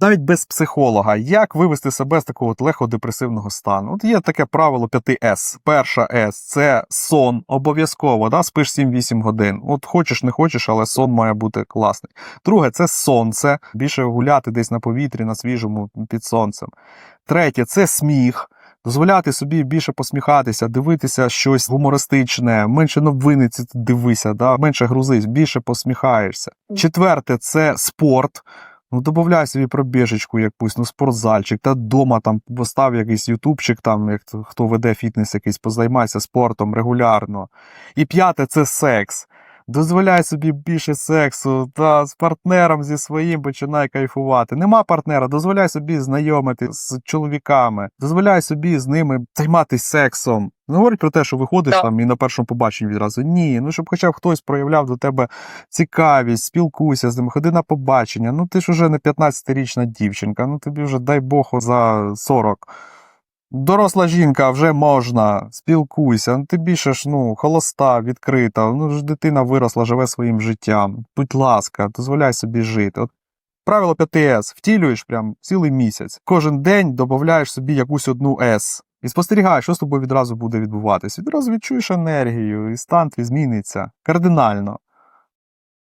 навіть без психолога, як вивести себе з такого от легкодепресивного стану. От є таке правило 5 С. Перша С це сон обов'язково. Да? Спиш 7-8 годин. От хочеш, не хочеш, але сон має бути класний. Друге, це сонце. Більше гуляти десь на повітрі, на свіжому під сонцем. Третє це сміх. Дозволяти собі більше посміхатися, дивитися щось гумористичне, менше новини дивися, да? менше грузись, більше посміхаєшся. Четверте це спорт. Ну, додавай собі пробіжечку якусь, ну, спортзальчик, та дома там постав якийсь ютубчик, там, як то- хто веде фітнес якийсь, позаймайся спортом регулярно. І п'яте це секс. Дозволяй собі більше сексу, та з партнером зі своїм починай кайфувати. Нема партнера, дозволяй собі знайомити з чоловіками, дозволяй собі з ними займатися сексом. Не говорить про те, що виходиш Так. там і на першому побаченні відразу. Ні, ну щоб хоча б хтось проявляв до тебе цікавість, спілкуйся з ними, ходи на побачення. Ну ти ж уже не 15-річна дівчинка, ну тобі вже дай Бог за 40. Доросла жінка вже можна, спілкуйся. Ну, ти більше ж ну, холоста, відкрита. Ну ж дитина виросла, живе своїм життям. Будь ласка, дозволяй собі жити. От правило 5С втілюєш прям цілий місяць. Кожен день додаєш собі якусь одну С. І спостерігаєш, що з тобою відразу буде відбуватись. Відразу відчуєш енергію, і стан твій зміниться кардинально.